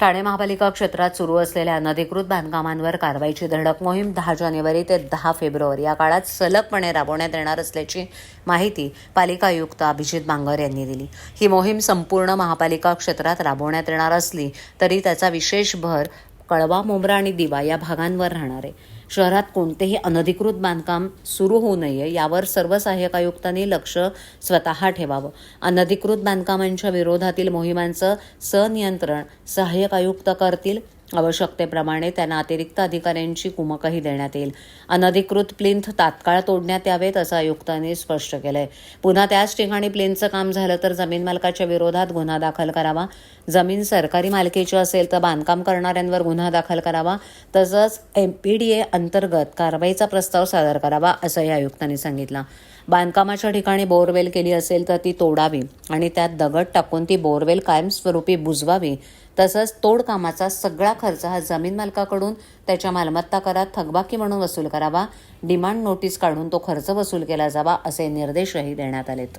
ठाणे महापालिका क्षेत्रात सुरू असलेल्या अनधिकृत बांधकामांवर कारवाईची धडक मोहीम दहा जानेवारी ते दहा फेब्रुवारी या काळात सलगपणे राबवण्यात येणार असल्याची माहिती पालिका आयुक्त अभिजित बांगर यांनी दिली. ही मोहीम संपूर्ण महापालिका क्षेत्रात राबवण्यात येणार असली तरी त्याचा विशेष भर कळवा मुंब्रा आणि दिवा या भागांवर राहणार आहे. शहरात कोणतेही अनधिकृत बांधकाम सुरू होऊ नये यावर सर्व सहाय्यक आयुक्तांनी लक्ष स्वतः ठेवावं. अनधिकृत बांधकामांच्या विरोधातील मोहिमांचं सनियंत्रण सहाय्यक आयुक्त करतील. आवश्यकतेप्रमाणे त्यांना अतिरिक्त अधिकाऱ्यांची कुमकही देण्यात येईल. अनधिकृत प्लिंथ तात्काळ तोडण्यात यावेत असं आयुक्तांनी स्पष्ट केलंय. पुन्हा त्याच ठिकाणी प्लिंथचं काम झालं तर जमीन मालकाच्या विरोधात गुन्हा दाखल करावा. जमीन सरकारी मालकीची असेल तर बांधकाम करणाऱ्यांवर गुन्हा दाखल करावा. तसंच एम पी डी ए अंतर्गत कारवाईचा प्रस्ताव सादर करावा असंही आयुक्तांनी सांगितलं. बांधकामाच्या ठिकाणी बोरवेल केली असेल तर ती तोडावी आणि त्यात दगड टाकून ती बोरवेल कायमस्वरूपी बुजवावी. तसंच तोडकामाचा सगळा खर्च हा जमीन मालकाकडून त्याच्या मालमत्ता करात थकबाकी म्हणून वसूल करावा. डिमांड नोटीस काढून तो खर्च वसूल केला जावा असे निर्देशही देण्यात आलेत.